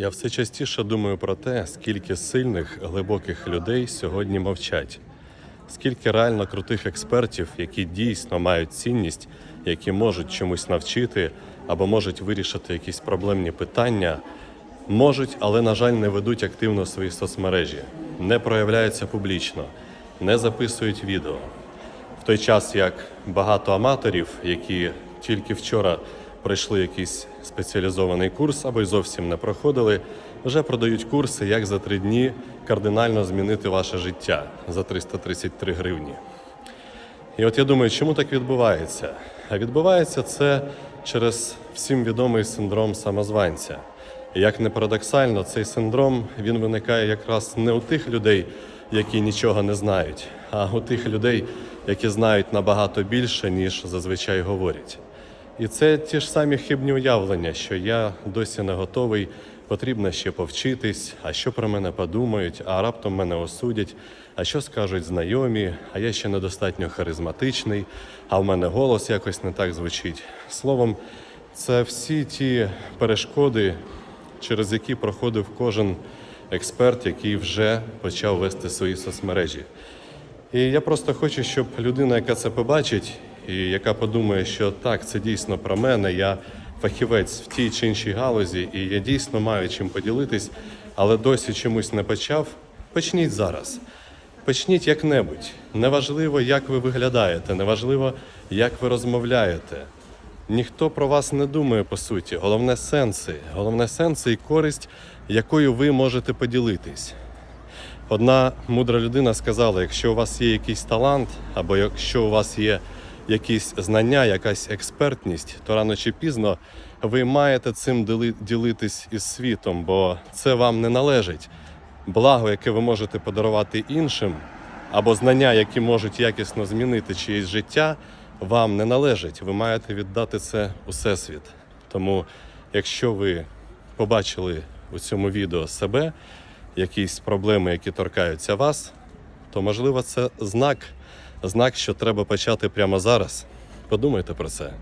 Я все частіше думаю про те, скільки сильних, глибоких людей сьогодні мовчать, скільки реально крутих експертів, які дійсно мають цінність, які можуть чомусь навчити або можуть вирішити якісь проблемні питання, можуть, але, на жаль, не ведуть активно свої соцмережі, не проявляються публічно, не записують відео. В той час як багато аматорів, які тільки вчора пройшли якийсь спеціалізований курс або й зовсім не проходили, вже продають курси, як за три дні кардинально змінити ваше життя за 333 гривні. І от я думаю, чому так відбувається? А відбувається це через всім відомий синдром самозванця. Як не парадоксально, цей синдром він виникає якраз не у тих людей, які нічого не знають, а у тих людей, які знають набагато більше, ніж зазвичай говорять. І це ті ж самі хибні уявлення, що я досі не готовий, потрібно ще повчитись, а що про мене подумають, а раптом мене осудять, а що скажуть знайомі, а я ще недостатньо харизматичний, а в мене голос якось не так звучить. Словом, це всі ті перешкоди, через які проходив кожен експерт, який вже почав вести свої соцмережі. І я просто хочу, щоб людина, яка це побачить, і яка подумає, що так, це дійсно про мене, я фахівець в тій чи іншій галузі, і я дійсно маю чим поділитись, але досі чомусь не почав. Почніть зараз. Почніть як-небудь. Неважливо, як ви виглядаєте, неважливо, як ви розмовляєте. Ніхто про вас не думає по суті. Головне сенси. Головне сенси і користь, якою ви можете поділитись. Одна мудра людина сказала: якщо у вас є якийсь талант, або якщо у вас є якісь знання, якась експертність, то рано чи пізно ви маєте цим діли- ділитись із світом, бо це вам не належить. Благо, яке ви можете подарувати іншим, або знання, які можуть якісно змінити чиєсь життя, вам не належить. Ви маєте віддати це у всесвіт. Тому, якщо ви побачили у цьому відео себе, якісь проблеми, які торкаються вас, то можливо це знак, знак, що треба почати прямо зараз. Подумайте про це.